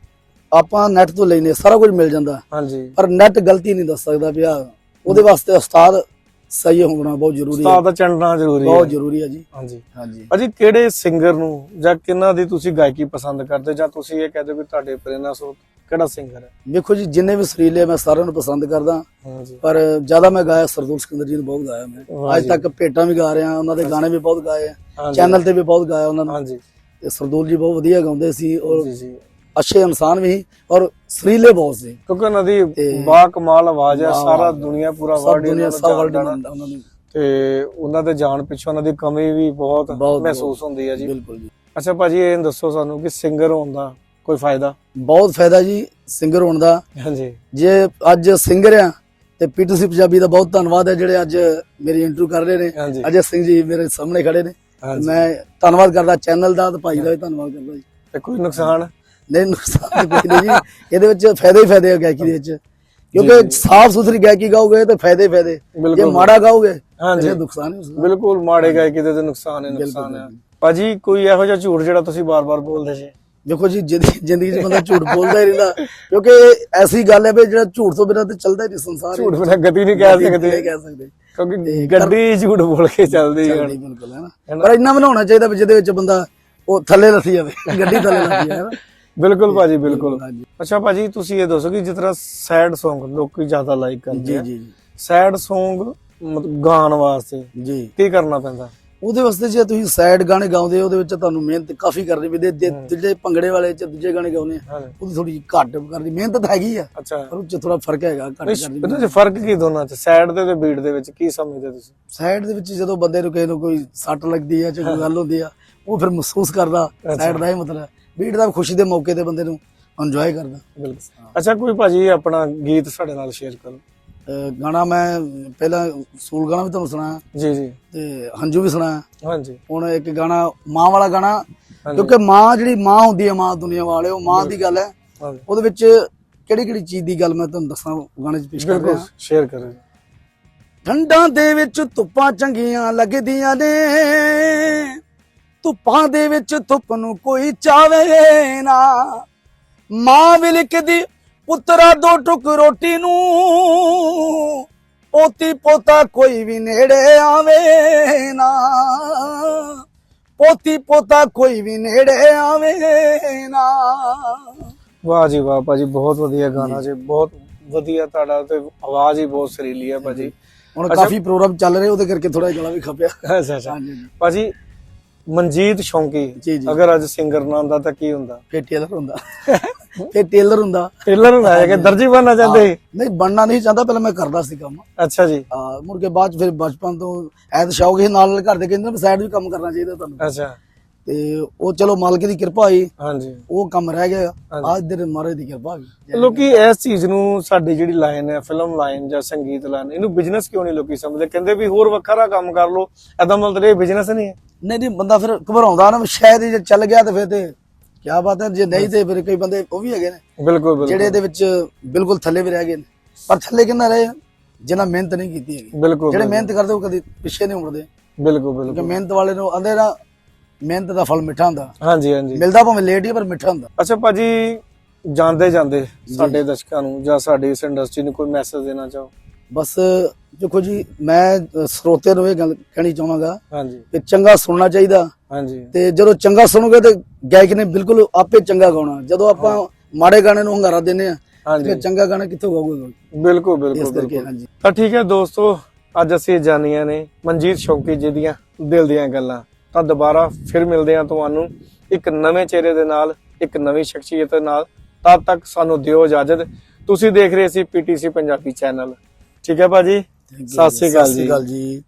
ਆਪਾਂ ਨੈਟ ਤੋਂ ਲੈਨੇ ਸਾਰਾ ਕੁਝ ਮਿਲ ਜਾਂਦਾ। ਹਾਂਜੀ। ਪਰ ਨੈਟ ਗਲਤੀ ਨਹੀਂ ਦੱਸ ਸਕਦਾ ਵੀ ਆਹ ਉਹਦੇ ਵਾਸਤੇ ਉਸਤਾਦ ਸਹੀ ਹੋਣਾ ਬਹੁਤ ਜ਼ਰੂਰੀ ਹੈ। ਉਸਤਾਦ ਦਾ ਚੰਡਣਾ ਜ਼ਰੂਰੀ ਬਹੁਤ ਹੈ ਜ਼ਰੂਰੀ ਹੈ ਜੀ। ਹਾਂਜੀ। ਹਾਂਜੀ। ਭਾਜੀ ਕਿਹੜੇ ਸਿੰਗਰ ਨੂੰ ਜਾਂ ਕਿਹਨਾਂ ਦੀ ਤੁਸੀਂ ਗਾਇਕੀ ਪਸੰਦ ਕਰਦੇ ਜਾਂ ਤੁਸੀਂ ਇਹ ਕਹਦੇ ਕਿ ਤੁਹਾਡੇ ਪ੍ਰੇਰਨਾ ਸਰੋਤ ਕਿਹੜਾ ਸਿੰਗਰ ਹੈ? ਵੇਖੋ ਜੀ ਜਿੰਨੇ ਵੀ ਸਰੀਲੇ ਮੈਂ ਸਾਰਿਆਂ ਨੂੰ ਪਸੰਦ ਕਰਦਾ। ਹਾਂਜੀ। ਪਰ ਜ਼ਿਆਦਾ ਮੈਂ ਗਾਇਆ ਸਰਦੂਲ ਸਿਕੰਦਰ ਜੀ ਨੂੰ ਬਹੁਤ ਗਾਇਆ ਮੈਂ। ਅੱਜ। ਤੱਕ ਭੇਟਾਂ ਵੀ ਗਾ ਰਿਹਾ ਉਹਨਾਂ ਦੇ ਗਾਣੇ ਵੀ ਬਹੁਤ ਗਾਏ ਆ। ਚੈਨਲ ਤੇ ਵੀ ਬਹੁਤ ਗਾਇਆ ਉਹਨਾਂ ਨੂੰ। ਹਾਂਜੀ। ਤੇ ਸਰਦੂਲ ਜੀ ਬਹੁਤ ਵਧੀਆ ਗਾਉਂਦੇ ਸੀ ਔਰ ਜੀ ਜੀ। ਅੱਛੇ ਇਨਸਾਨ ਵੀ ਸੀ ਔਰ ਸਰੀਲੇ ਬਹੁਤ ਸੀ। ਕਿਉਂਕਿ ਉਹਨਾਂ ਦੀ ਬਾ ਕਮਾਲ ਆਵਾਜ਼ ਹੈ ਸਾਰਾ। ਦੁਨੀਆ ਪੂਰਾ ਵਰਲਡ ਦੁਨੀਆ ਸਭ ਵਰਲਡ ਮੰਨਦਾ ਉਹਨਾਂ ਨੂੰ ਤੇ ਉਹਨਾਂ ਦੇ ਜਾਣ ਪਿੱਛੋਂ ਉਹਨਾਂ ਦੀ ਕਮੀ ਵੀ ਬਹੁਤ ਮਹਿਸੂਸ ਹੁੰਦੀ ਹੈ ਜੀ। ਬਿਲਕੁਲ ਜੀ। ਅੱਛਾ ਭਾਜੀ ਇਹ ਦੱਸੋ ਸਾਨੂੰ ਕਿ ਸਿੰਗਰ ਹੋਣ ਦਾ ਕੋਈ ਫਾਇਦਾ? ਬਹੁਤ ਫਾਇਦਾ ਜੀ ਸਿੰਗਰ ਹੋਣ ਦਾ। ਹਾਂਜੀ। ਜੇ ਅੱਜ ਸਿੰਗਰ ਆ ਤੇ ਪੀਟੀਸੀ ਪੰਜਾਬੀ ਦਾ ਬਹੁਤ ਧੰਨਵਾਦ ਹੈ ਜਿਹੜੇ ਅੱਜ ਮੇਰੀ ਇੰਟਰਵਿਊ ਕਰ ਰਹੇ ਨੇ। ਅਜੇ ਸਿੰਘ ਜੀ ਮੇਰੇ ਸਾਹਮਣੇ ਖੜੇ ਨੇ। ਮੈਂ ਧੰਨਵਾਦ ਕਰਦਾ ਚੈਨਲ ਦਾ ਤੇ ਭਾਈ ਦਾ ਵੀ ਧੰਨਵਾਦ ਕਰਦਾ ਜੀ। ਤੇ ਕੋਈ ਨੁਕਸਾਨ? ਨਹੀਂ ਨੁਕਸਾਨ ਕੋਈ ਨਹੀਂ ਜੀ। ਇਹਦੇ ਵਿੱਚ ਫਾਇਦੇ ਹੀ ਫਾਇਦੇ ਆ ਗਾਇਕੀ ਦੇ ਵਿੱਚ। ਕਿਉਂਕਿ ਸਾਫ਼ ਸੁਥਰੀ ਗਾਇਕੀ ਗਾਓਗੇ ਤਾਂ ਫਾਇਦੇ ਹੀ ਫਾਇਦੇ। ਜੇ ਮਾੜਾ ਗਾਓਗੇ ਹਾਂਜੀ ਨੁਕਸਾਨ ਹੀ ਬਿਲਕੁਲ ਮਾੜੇ ਗਾਇਕੀ ਦੇ ਤੇ ਨੁਕਸਾਨ ਹੀ ਨੁਕਸਾਨ ਹੈ ਭਾਜੀ ਕੋਈ ਇਹੋ ਜਿਹਾ ਝੂਠ ਜਿਹੜਾ ਤੁਸੀਂ ਬਾਰ-ਬਾਰ ਬੋਲਦੇ ਸੀ ਦੇਖੋ ਜੀ ਜ਼ਿੰਦਗੀ 'ਚ ਬੰਦਾ ਝੂਠ ਬੋਲਦਾ ਹੀ ਰਹਿੰਦਾ। ਕਿਉਂਕਿ ਐਸੀ ਗੱਲ ਹੈ ਵੀ ਜਿਹੜਾ ਝੂਠ ਤੋਂ ਬਿਨਾਂ ਤੇ ਚੱਲਦਾ ਹੀ ਨਹੀਂ ਸੰਸਾਰ ਝੂਠ ਬਿਨਾਂ ਗਤੀ ਨਹੀਂ ਕਹਿ ਨਹੀਂ ਸਕਦੇ। ਕਹਿ ਸਕਦੇ। ਕਿਉਂਕਿ ਗੱਡੀ ਝੂਠ ਬੋਲ ਕੇ ਚੱਲਦੀ ਹੈ। ਬਿਲਕੁਲ ਹੈ ਨਾ। ਪਰ ਇੰਨਾ ਬਣਾਉਣਾ ਚਾਹੀਦਾ ਵੀ ਜਿਹਦੇ ਵਿੱਚ ਬੰਦਾ ਉਹ ਥੱਲੇ ਲੱਥੀ ਜਾਵੇ ਗੱਡੀ ਥੱਲੇ ਲੱਥੀ ਜਾਵੇ ਹੈ ਨਾ। ਬਿਲਕੁਲ ਭਾਜੀ ਬਿਲਕੁਲ। ਹਾਂਜੀ ਅੱਛਾ ਭਾਜੀ ਤੁਸੀਂ ਇਹ ਦੱਸੋ ਕਿ ਜਿਸ ਤਰ੍ਹਾਂ ਸੈਡ Song ਲੋਕੀ ਜ਼ਿਆਦਾ ਲਾਈਕ ਕਰਦੇ ਜੀ ਆ। ਜੀ ਜੀ। ਸੈਡ Song ਮਤਲਬ ਗਾਣ ਵਾਸਤੇ ਜੀ। ਕੀ ਕਰਨਾ ਪੈਂਦਾ? ਉਹਦੇ ਵਾਸਤੇ ਜੇ ਤੁਸੀਂ ਸੈਡ ਗਾਣੇ ਗਾਉਂਦੇ ਹੋ ਉਹਦੇ ਵਿੱਚ ਤੁਹਾਨੂੰ ਮਿਹਨਤ ਕਾਫੀ ਕਰਨੀ। ਜੇ ਜਿਹੜੇ ਭੰਗੜੇ ਵਾਲੇ ਚ ਦੂਜੇ ਗਾਣੇ ਗਾਉਂਦੇ ਆ ਉਹਦੀ ਥੋੜੀ ਘੱਟ ਕਰਨੀ। ਮਿਹਨਤ ਤਾਂ ਹੈਗੀ ਆ ਪਰ ਉਹ ਚ ਥੋੜਾ ਫ਼ਰਕ ਹੈਗਾ ਘੱਟ ਕਰਨੀ। ਇਹਨਾਂ 'ਚ ਫ਼ਰਕ ਕੀ ਦੋਨਾਂ 'ਚ? ਸੈਡ ਦੇ ਤੇ ਬੀਟ ਦੇ ਵਿੱਚ ਕੀ ਸਮਝਦੇ ਤੁਸੀਂ? ਸਾਈਡ ਦੇ ਵਿੱਚ ਜਦੋਂ ਬੰਦੇ ਨੂੰ ਕਿਸੇ ਨੂੰ ਕੋਈ ਸੱਟ ਲੱਗਦੀ ਹੈ ਜਾਂ ਕੋਈ ਗੱਲ ਹੁੰਦੀ ਆ ਉਹ ਫਿਰ ਮਹਿਸੂਸ ਕਰਦਾ ਸਾਈਡ ਦਾ ਇਹ ਮਤਲਬ ਬੀਟ ਦਾ ਖੁਸ਼ੀ ਦੇ ਮੌਕੇ ਤੇ ਬੰਦੇ ਨੂੰ ਇੰਜੋਏ ਕਰਦਾ। ਬਿਲਕੁਲ। ਅੱਛਾ ਕੋਈ ਭਾਜੀ ਆਪਣਾ ਗੀਤ ਸਾਡੇ ਨਾਲ ਸ਼ੇਅਰ ਕਰੋ। ਗਾਣਾ ਮੈਂ ਪਹਿਲਾਂ ਸੂਲ ਗਾਣਾ ਵੀ ਤੁਹਾਨੂੰ ਸੁਣਾਇਆ। ਜੀ ਜੀ। ਤੇ ਹੰਝੂ ਵੀ ਸੁਣਾਇਆ। ਹਾਂਜੀ। ਹੁਣ ਇੱਕ ਗਾਣਾ ਮਾਂ ਵਾਲਾ ਗਾਣਾ। ਕਿਉਂਕਿ ਮਾਂ ਜਿਹੜੀ ਮਾਂ ਹੁੰਦੀ ਹੈ ਮਾਂ ਦੁਨੀਆ ਵਾਲੇ ਉਹ ਮਾਂ ਦੀ ਗੱਲ ਹੈ। ਉਹਦੇ ਵਿੱਚ ਕਿਹੜੀ ਕਿਹੜੀ ਚੀਜ਼ ਦੀ ਗੱਲ ਮੈਂ ਤੁਹਾਨੂੰ ਦੱਸਾਂ ਗਾਣੇ 'ਚ ਪੇਸ਼ ਕਰ ਰਿਹਾ। ਸ਼ੇਅਰ ਕਰੋ ਠੰਡਾਂ ਦੇ ਵਿੱਚ ਧੁੱਪਾਂ ਚੰਗੀਆਂ ਲੱਗਦੀਆਂ ਨੇ। ਧੁੱਪਾਂ ਦੇ ਵਿੱਚ ਧੁੱਪ ਨੂੰ ਕੋਈ ਚਾਵੇ ਨਾ। ਮਾਂ ਵੀ ਲਿਖਦੀ ਪੁੱਤਰਾ ਦੋ ਟੁਕ ਰੋਟੀ ਨੂੰ। ਪੋਤੀ ਪੋਤਾ ਕੋਈ ਵੀ ਨੇੜੇ ਆਵੇ ਨਾ। ਪੋਤੀ ਪੋਤਾ ਕੋਈ ਵੀ ਨੇੜੇ ਆਵੇ ਨਾ। ਵਾਹ ਜੀ ਵਾਹ ਭਾਜੀ ਬਹੁਤ ਵਧੀਆ ਗਾਣਾ ਜੀ। ਬਹੁਤ ਵਧੀਆ ਤੁਹਾਡਾ ਤੇ ਆਵਾਜ਼ ਹੀ ਬਹੁਤ ਸੁਰੀਲੀ ਹੈ ਭਾਜੀ। ਹੁਣ ਕਾਫੀ ਪ੍ਰੋਗਰਾਮ ਚੱਲ ਰਹੇ ਉਹਦੇ ਕਰਕੇ ਥੋੜਾ ਗਲਾ ਵੀ ਖਪਿਆ। ਅੱਛਾ ਅੱਛਾ। ਭਾਜੀ ਮਨਜੀਤ ਸ਼ੌਂਕੀ ਅਗਰ ਅੱਜ ਸਿੰਗਰ ਨਾ ਹੁੰਦਾ ਤਾਂ ਕੀ ਹੁੰਦਾ? ਫੇ ਟੇਲਰ ਹੁੰਦਾ। ਫੇ ਟੇਲਰ ਹੁੰਦਾ। ਟੇਲਰ ਹੁੰਦਾ ਹੈ ਕਿ ਦਰਜੀ ਬਣਨਾ ਚਾਹੁੰਦੇ ਨਹੀਂ ਬਣਨਾ ਨਹੀਂ ਚਾਹੁੰਦਾ ਪਹਿਲਾਂ ਮੈਂ ਕਰਦਾ ਸੀ ਕੰਮ। ਅੱਛਾ ਜੀ। ਆ ਮੁੜ ਕੇ ਬਾਅਦ ਫਿਰ ਬਚਪਨ ਤੋਂ ਐਤ ਸ਼ੌਕ ਸੀ ਨਾਲ ਨਾਲ ਘਰ ਦੇ ਕਹਿੰਦੇ ਨੇ ਸਾਈਡ ਵੀ ਕੰਮ ਕਰਨਾ ਚਾਹੀਦਾ ਤੁਹਾਨੂੰ। ਅੱਛਾ। ਤੇ ਉਹ ਚਲੋ ਮਾਲਕ ਦੀ ਕਿਰਪਾ ਹੋਈ ਹਾਂਜੀ। ਉਹ ਕੰਮ ਰਹਿ ਗਿਆ। ਅੱਜ ਦੇ ਮਹਾਰਾਜ ਦੀ ਕਿਰਪਾ ਹੋਈ ਲੋਕੀ ਇਸ ਚੀਜ਼ ਨੂੰ ਸਾਡੀ ਜਿਹੜੀ ਲਾਈਨ ਹੈ ਫਿਲਮ ਲਾਈਨ ਜਾਂ ਸੰਗੀਤ ਲਾਈਨ ਇਹਨੂੰ ਬਿਜ਼ਨਸ ਕਿਉਂ ਨਹੀਂ ਲੋਕੀ ਸਮਝਦੇ? ਕਹਿੰਦੇ ਵੀ ਹੋਰ ਵੱਖਰਾ ਕੰਮ ਕਰ ਲਓ ਐਦਾਂ ਮਤਲਬ ਇਹ ਬਿਜ਼ਨਸ ਨਹੀਂ ਹੈ। ਨਹੀਂ ਨਹੀਂ ਬੰਦਾ ਫਿਰ ਘਬਰਾਉਂਦਾ ਨਾ ਸ਼ਾਇਦ ਜੇ ਚੱਲ ਗਿਆ ਤੇ ਫਿਰ ਤੇ ਕੀ ਬਾਤ ਹੈ ਜੇ ਨਹੀਂ ਤੇ ਫਿਰ ਕਈ ਬੰਦੇ ਉਹ ਵੀ ਹੈਗੇ ਨੇ। ਬਿਲਕੁਲ ਬਿਲਕੁਲ। ਜਿਹੜੇ ਇਹਦੇ ਵਿੱਚ ਬਿਲਕੁਲ ਥੱਲੇ ਵੀ ਰਹਿ ਗਏ ਨੇ। ਪਰ ਥੱਲੇ ਕਿੰਨਾ ਰਹੇ? ਜਿਨ੍ਹਾਂ ਮਿਹਨਤ ਨਹੀਂ ਕੀਤੀ ਹੈਗੀ। ਬਿਲਕੁਲ ਜਿਹੜੇ ਮਿਹਨਤ ਕਰਦੇ ਉਹ ਕਦੀ ਪਿੱਛੇ ਨਹੀਂ ਮੁੜਦੇ। ਬਿਲਕੁਲ ਕਿਉਂਕਿ ਬਿਲਕੁਲ। ਮਿਹਨਤ ਵਾਲੇ ਨੂੰ ਆਂਦੇ ਨਾ ਮਿਹਨਤ ਦਾ ਫਲ ਮਿੱਠਾ ਹੁੰਦਾ। ਹਾਂਜੀ ਹਾਂਜੀ। ਮਿਲਦਾ ਭਾਵੇਂ ਲੇਟ ਹੀ ਪਰ ਮਿੱਠਾ ਹੁੰਦਾ। ਅੱਛਾ ਭਾਜੀ ਜਾਂਦੇ ਜਾਂਦੇ ਸਾਡੇ ਦਰਸ਼ਕਾਂ ਨੂੰ ਜਾਂ ਸਾਡੀ ਇਸ ਇੰਡਸਟਰੀ ਨੂੰ ਕੋਈ ਮੈਸੇਜ ਦੇਣਾ ਚਾਹੋ? ਬਸ ਦੇਖੋ ਜੀ ਮੈਂ ਸਰੋਤੇ ਨੂੰ ਇਹ ਗੱਲ ਕਹਿਣੀ ਚਾਹਾਂਗਾ ਹਾਂਜੀ। ਕਿ ਚੰਗਾ ਸੁਣਨਾ ਚਾਹੀਦਾ। ਹਾਂਜੀ। ਤੇ ਜਦੋਂ ਚੰਗਾ ਸੁਣੋਗੇ ਤੇ ਗਾਇਕ ਨੇ ਬਿਲਕੁਲ ਆਪੇ ਚੰਗਾ ਗਾਉਣਾ। ਜਦੋਂ ਆਪਾਂ ਮਾੜੇ ਗਾਣੇ ਨੂੰ ਹੰਗਾਰਾ ਦਿੰਦੇ ਆ ਫਿਰ ਚੰਗਾ ਗਾਣਾ ਕਿੱਥੋਂ ਗਾਓਗੇ ਬਿਲਕੁਲ ਬਿਲਕੁਲ। ਹਾਂਜੀ। ਤਾਂ ਠੀਕ ਹੈ ਦੋਸਤੋ ਅੱਜ ਅਸੀਂ ਜਾਣੀਆਂ ਨੇ ਮਨਜੀਤ ਸ਼ੌਕੀ ਜੀ ਦੀਆਂ ਦਿਲ ਦੀਆਂ ਗੱਲਾਂ। ਤਾਂ ਦੁਬਾਰਾ ਫਿਰ ਮਿਲਦੇ ਹਾਂ ਤੁਹਾਨੂੰ ਇੱਕ ਨਵੇਂ ਚਿਹਰੇ ਦੇ ਨਾਲ ਇੱਕ ਨਵੀਂ ਸ਼ਖਸੀਅਤ ਦੇ ਨਾਲ। ਤਦ ਤੱਕ ਸਾਨੂੰ ਦਿਓ ਇਜਾਜ਼ਤ। ਤੁਸੀਂ ਦੇਖ ਰਹੇ ਸੀ ਪੀਟੀਸੀ ਪੰਜਾਬੀ ਚੈਨਲ। ਠੀਕ ਹੈ ਭਾਜੀ? ਸਤਿ ਸ਼੍ਰੀ ਅਕਾਲ ਜੀ।